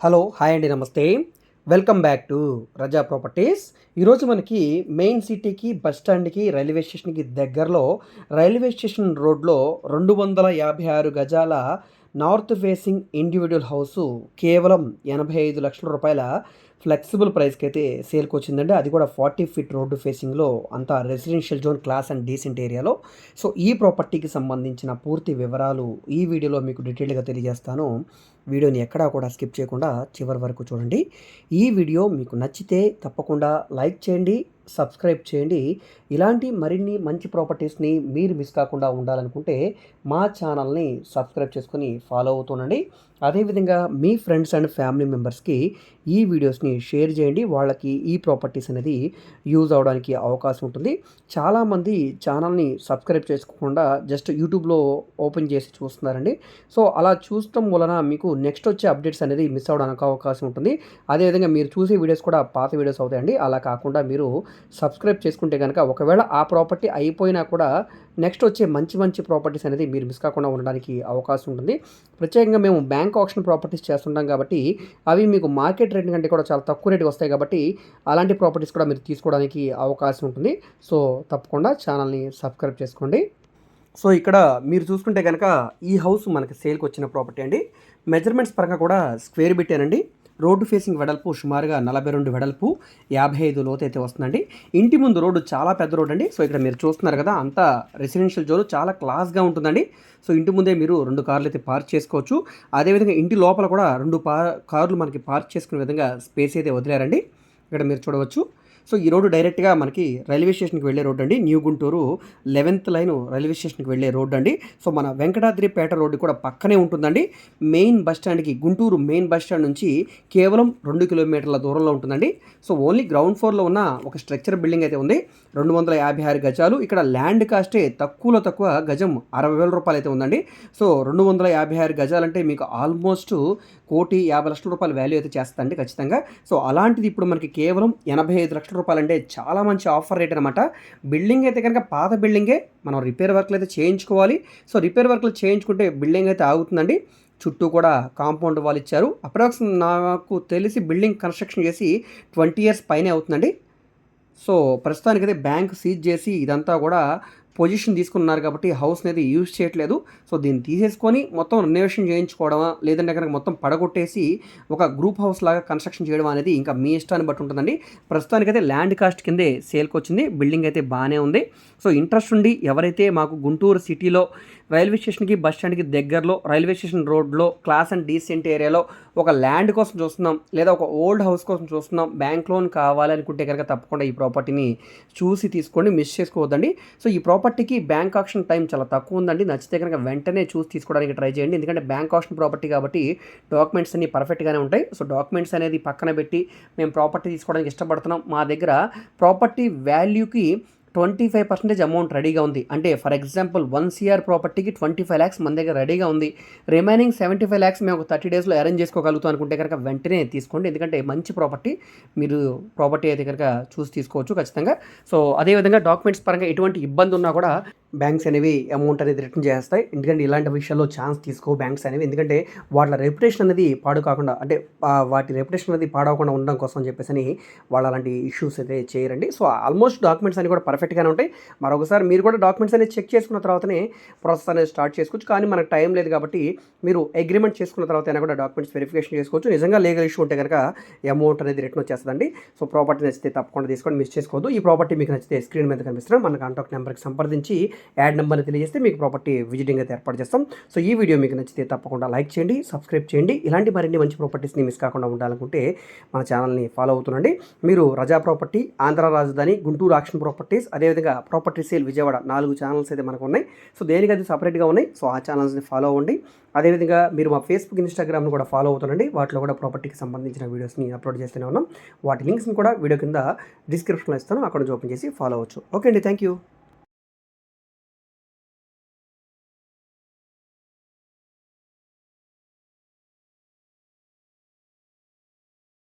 Hello hi అండి నమస్తే. Welcome back to Raza properties. ఈరోజు మనకి మెయిన్ సిటీకి బస్ స్టాండ్కి రైల్వే స్టేషన్కి దగ్గరలో రైల్వే స్టేషన్ రోడ్లో రెండు వందల యాభై ఆరు గజాల నార్త్ ఫేసింగ్ ఇండివిజువల్ హౌసు కేవలం ఎనభై ఐదు లక్షల రూపాయల ఫ్లెక్సిబుల్ ప్రైస్కి అయితే సేల్కి వచ్చిందండి. అది కూడా ఫార్టీ ఫీట్ రోడ్డు ఫేసింగ్లో అంతా residential zone class and decent ఏరియాలో. సో ఈ ప్రాపర్టీకి సంబంధించిన పూర్తి వివరాలు ఈ వీడియోలో మీకు డీటెయిల్గా తెలియజేస్తాను. వీడియోని ఎక్కడా కూడా స్కిప్ చేయకుండా చివరి వరకు చూడండి. ఈ వీడియో మీకు నచ్చితే తప్పకుండా లైక్ చేయండి సబ్స్క్రైబ్ చేయండి. ఇలాంటి మరిన్ని మంచి ప్రాపర్టీస్ని మీరు మిస్ కాకుండా ఉండాలనుకుంటే మా ఛానల్ని సబ్స్క్రైబ్ చేసుకొని ఫాలో అవుతుండండి అదేవిధంగా మీ ఫ్రెండ్స్ అండ్ ఫ్యామిలీ మెంబర్స్కి ఈ వీడియోస్ని షేర్ చేయండి. వాళ్ళకి ఈ ప్రాపర్టీస్ అనేది యూజ్ అవడానికి అవకాశం ఉంటుంది. చాలామంది ఛానల్ని సబ్స్క్రైబ్ చేసుకోకుండా జస్ట్ యూట్యూబ్లో ఓపెన్ చేసి చూస్తున్నారండి. సో అలా చూడటం వలన మీకు నెక్స్ట్ వచ్చే అప్డేట్స్ అనేది మిస్ అవడానికి అవకాశం ఉంటుంది. అదేవిధంగా మీరు చూసే వీడియోస్ కూడా పాత వీడియోస్ అవుతాయండి. అలా కాకుండా మీరు సబ్స్క్రైబ్ చేసుకుంటే కనుక ఒకవేళ ఆ ప్రాపర్టీ అయిపోయినా కూడా నెక్స్ట్ వచ్చే మంచి మంచి ప్రాపర్టీస్ అనేది మీరు మిస్ కాకుండా ఉండడానికి అవకాశం ఉంటుంది. ప్రత్యేకంగా మేము బ్యాంక్ ఆప్షన్ ప్రాపర్టీస్ చేస్తుంటాం కాబట్టి అవి మీకు మార్కెట్ రేట్ కంటే కూడా చాలా తక్కువ రేటుకి వస్తాయి కాబట్టి అలాంటి ప్రాపర్టీస్ కూడా మీరు తీసుకోవడానికి అవకాశం ఉంటుంది. సో తప్పకుండా ఛానల్ని సబ్స్క్రైబ్ చేసుకోండి. సో ఇక్కడ మీరు చూసుకుంటే కనుక ఈ హౌస్ మనకి సేల్కి వచ్చిన ప్రాపర్టీ అండి. మెజర్మెంట్స్ పరంగా కూడా స్క్వేర్ పెట్టానండి రోడ్డు ఫేసింగ్ వెడల్పు సుమారుగా నలభై రెండు వెడల్పు యాభై ఐదు లోతు అయితే వస్తుందండి. ఇంటి ముందు రోడ్డు చాలా పెద్ద రోడ్ అండి. సో ఇక్కడ మీరు చూస్తున్నారు కదా అంతా రెసిడెన్షియల్ జోన్ చాలా క్లాస్గా ఉంటుందండి. సో ఇంటి ముందే మీరు రెండు కార్లు అయితే పార్క్ చేసుకోవచ్చు. అదేవిధంగా ఇంటి లోపల కూడా రెండు పా కార్లు మనకి పార్క్ చేసుకునే విధంగా స్పేస్ అయితే వదిలేరండి. ఇక్కడ మీరు చూడవచ్చు. సో ఈ రోడ్డు డైరెక్ట్గా మనకి రైల్వే స్టేషన్కి వెళ్ళే రోడ్ అండి. New Guntur eleventh line railway స్టేషన్కి వెళ్ళే రోడ్ అండి. సో మన వెంకటాద్రిపేట రోడ్డు కూడా పక్కనే ఉంటుందండి. మెయిన్ బస్ స్టాండ్కి గుంటూరు మెయిన్ బస్ స్టాండ్ నుంచి కేవలం రెండు కిలోమీటర్ల దూరంలో ఉంటుందండి. సో ఓన్లీ గ్రౌండ్ ఫ్లోర్లో ఉన్న ఒక స్ట్రక్చర్ బిల్డింగ్ అయితే ఉంది. రెండు వందల యాభై ఆరు గజాలు. ఇక్కడ ల్యాండ్ కాస్టే తక్కువలో తక్కువ గజం అరవై వేల రూపాయలు అయితే ఉందండి. సో రెండు వందల యాభై ఆరు గజాలంటే మీకు ఆల్మోస్ట్ కోటి యాభై లక్షల రూపాయల వాల్యూ అయితే చేస్తుందండి ఖచ్చితంగా. సో అలాంటిది ఇప్పుడు మనకి కేవలం ఎనభై ఐదు లక్షల రూపాయలు అంటే చాలా మంచి ఆఫర్ రేట్ అనమాట బిల్డింగ్ అయితే కనుక పాత బిల్డింగే. మనం రిపేర్ వర్క్లు అయితే చేయించుకోవాలి. సో రిపేర్ వర్క్లు చేయించుకుంటే బిల్డింగ్ అయితే ఆగుతుందండి. చుట్టూ కూడా కాంపౌండ్ వాళ్ళు ఇచ్చారు. అప్రాక్స్ నాకు తెలిసి బిల్డింగ్ కన్స్ట్రక్షన్ చేసి ట్వంటీ ఇయర్స్ పైనే అవుతుందండి. సో ప్రస్తుతానికైతే బ్యాంక్ సీజ్ చేసి ఇదంతా కూడా పొజిషన్ తీసుకున్నారు కాబట్టి హౌస్ అనేది యూజ్ చేయట్లేదు. సో దీన్ని తీసేసుకొని మొత్తం రెనోవేషన్ చేయించుకోవడమా లేదంటే కనుక మొత్తం పడగొట్టేసి ఒక గ్రూప్ హౌస్ లాగా కన్స్ట్రక్షన్ చేయడం అనేది ఇంకా మీ ఇష్టాన్ని బట్టి ఉంటుందండి. ప్రస్తుతానికైతే ల్యాండ్ కాస్ట్ కిందే సేల్కి వచ్చింది. బిల్డింగ్ అయితే బాగానే ఉంది. సో ఇంట్రెస్ట్ ఉండి ఎవరైతే మాకు గుంటూరు సిటీలో రైల్వే స్టేషన్కి బస్ స్టాండ్కి దగ్గరలో రైల్వే స్టేషన్ రోడ్లో క్లాస్ అండ్ డీసెంట్ ఏరియాలో ఒక ల్యాండ్ కోసం చూస్తున్నాం. లేదా ఒక ఓల్డ్ హౌస్ కోసం చూస్తున్నాం. బ్యాంక్ లోన్ కావాలనుకుంటే కనుక తప్పకుండా ఈ ప్రాపర్టీని చూసి తీసుకోండి. మిస్ చేసుకోవద్దండి. సో ఈ ప్రాపర్టీకి బ్యాంక్ ఆప్షన్ టైం చాలా తక్కువ ఉందండి. నచ్చితే కనుక వెంటనే చూసి తీసుకోవడానికి ట్రై చేయండి. ఎందుకంటే బ్యాంక్ ఆప్షన్ ప్రాపర్టీ కాబట్టి డాక్యుమెంట్స్ అన్ని పర్ఫెక్ట్గానే ఉంటాయి. సో డాక్యుమెంట్స్ అనేది పక్కన పెట్టి మేము ప్రాపర్టీ తీసుకోవడానికి ఇష్టపడుతున్నాం. మా దగ్గర ప్రాపర్టీ వాల్యూకి ట్వంటీ ఫైవ్ పర్సెంటేజ్ అమౌంట్ రెడీగా ఉంది. అంటే ఫర్ ఎగ్జాంపుల్ వన్ సిఆర్ ప్రాపర్టీకి ట్వంటీ ఫైవ్ ల్యాక్స్ మన దగ్గర రెడీగా ఉంది. రిమైనింగ్ సెవెంటీ ఫైవ్ ల్యాక్స్ మేము ఒక థర్టీ డేస్లో అరేంజ్ చేసుకోగలుగుతాం అనుకుంటే కనుక వెంటనే తీసుకోండి. ఎందుకంటే మంచి ప్రాపర్టీ మీరు ప్రాపర్టీ అయితే కనుక చూసి తీసుకోవచ్చు ఖచ్చితంగా. సో అదేవిధంగా డాక్యుమెంట్స్ పరంగా ఎటువంటి ఇబ్బంది ఉన్నా కూడా బ్యాంక్స్ అనేవి అమౌంట్ అనేది రిటర్న్ చేస్తాయి. ఎందుకంటే ఇలాంటి విషయాల్లో ఛాన్స్ తీసుకో బ్యాంక్స్ అనేవి. ఎందుకంటే వాళ్ళ రెప్యుటేషన్ అనేది పాడు కాకుండా అంటే వాటి రెప్యుటేషన్ అనేది పాడవకుండా ఉండడం కోసం అని చెప్పేసి వాళ్ళ అలాంటి ఇష్యూస్ అయితే చేయరండి. సో ఆల్మోస్ట్ డాక్యుమెంట్స్ అన్ని కూడా పర్ఫెక్ట్ పర్ఫెక్ట్గానే ఉంటాయి. మరొకసారి మీరు కూడా డాక్యుమెంట్స్ అనేది చెక్ చేసుకున్న తర్వాతనే ప్రాసెస్ అనేది స్టార్ట్ చేసుకోవచ్చు. కానీ మనకు టైం లేదు కాబట్టి మీరు అగ్రిమెంట్ చేసుకున్న తర్వాత అయినా కూడా డాక్యుమెంట్స్ వెరిఫికేషన్ చేసుకోవచ్చు. నిజంగా లీగల్ ఇష్యూ ఉంటే కనుక అమౌంట్ అనేది రిటర్న్ వచ్చేస్తుందండి. సో ప్రాపర్టీ నచ్చితే తప్పకుండా తీసుకోండి. మిస్ చేసుకోవద్దు. ఈ ప్రాపర్టీ మీకు నచ్చితే స్క్రీన్ మీద కనిపిస్తున్నాం మన కాంటాక్ట్ నెంబర్కి సంప్రదించి యాడ్ నెంబర్ని తెలియజేస్తే మీకు ప్రాపర్టీ విజిటింగ్ అయితే ఏర్పాటు చేస్తాం. సో ఈ వీడియో మీకు నచ్చితే తప్పకుండా లైక్ చేయండి సబ్స్క్రైబ్ చేయండి. ఇలాంటి మరిన్ని మంచి ప్రాపర్టీస్ని మిస్ కాకుండా ఉండాలనుకుంటే మన ఛానల్ని ఫాలో అవుతుండండి. మీరు రజా ప్రాపర్టీ ఆంధ్ర రాజధాని గుంటూరు ఆక్షన్ ప్రాపర్టీస్ అదేవిధంగా ప్రాపర్టీ సేల్ విజయవాడ నాలుగు ఛానల్స్ అయితే మనకు ఉన్నాయి సో దేనికి అది సపరేట్గా ఉన్నాయి? సో ఆ ఛానల్స్ని ఫాలో అవ్వండి. అదేవిధంగా మీరు మా ఫేస్బుక్ ఇన్స్టాగ్రామ్ను కూడా ఫాలో అవుతుండండి. వాటిలో కూడా ప్రాపర్టీకి సంబంధించిన వీడియోస్ని అప్లోడ్ చేస్తూనే ఉన్నాం. వాటి లింక్స్ని కూడా వీడియో కింద డిస్క్రిప్షన్లో ఇస్తాను. అక్కడ నుంచి ఓపెన్ చేసి ఫాలో అవ్వచ్చు. ఓకే అండి థ్యాంక్ యూ